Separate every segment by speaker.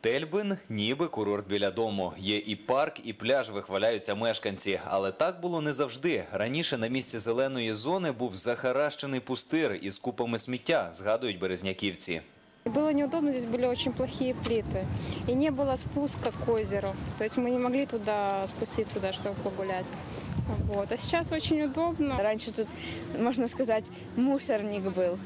Speaker 1: Тельбин ніби курорт біля дому. Є і парк, і пляж вихваляються мешканці. Але так було не завжди. Раніше на місці зеленої зони був захаращений пустир із купами сміття, згадують березняківці.
Speaker 2: Было неудобно, здесь были очень плохие плиты. И не было спуска к озеру. То есть мы не могли туда спуститься, да, чтобы погулять. Вот. А сейчас очень удобно.
Speaker 3: Раньше тут, можно сказать, мусорник был.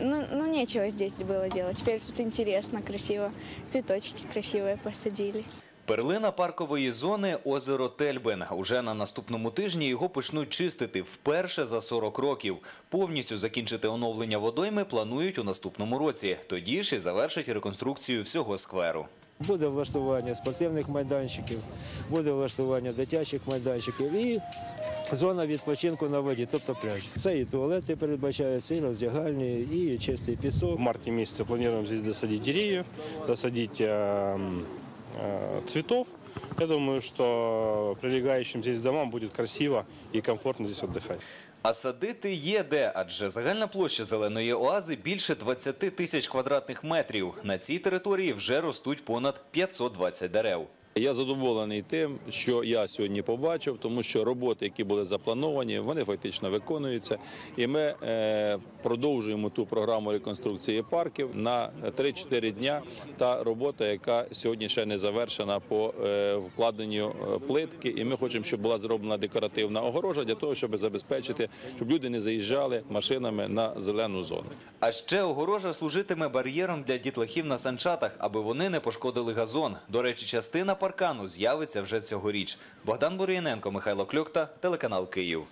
Speaker 3: Ну, ну, нечего здесь было делать. Теперь тут интересно, красиво. Цветочки красивые посадили.
Speaker 1: Перлина паркової зони – озеро Тельбин. Уже на наступному тижні його почнуть чистити вперше за 40 років. Повністю закінчити оновлення водойми планують у наступному році. Тоді ж і завершать реконструкцію всього скверу.
Speaker 4: Буде влаштування спортивних майданчиків, буде влаштування дитячих майданчиків і зона відпочинку на воді, тобто пляж. Це і туалети передбачаються, і роздягальні, і чистий пісок.
Speaker 5: В марті місяці плануємо здесь досадить деревьев, досадить э, э, цветов. Я думаю, что прилегающим здесь домам будет красиво и комфортно здесь отдыхать.
Speaker 1: А садити є де, адже загальна площа зеленої оази більше 20 тисяч квадратних метрів. На цій території вже ростуть понад 520 дерев.
Speaker 6: Я задоволений тим, що я сьогодні побачив, тому що роботи, які були заплановані, вони фактично виконуються. І ми е, продовжуємо ту програму реконструкції парків на 3-4 дня. Та робота, яка сьогодні ще не завершена по е, вкладенню е, плитки. І ми хочемо, щоб була зроблена декоративна огорожа для того, щоб забезпечити, щоб люди не заїжджали машинами на зелену зону.
Speaker 1: А ще огорожа служитиме бар'єром для дітлахів на санчатах, аби вони не пошкодили газон. До речі, частина паркану з'явиться вже цьогоріч. Богдан Бур'яненко, Михайло Кльокта, телеканал Київ.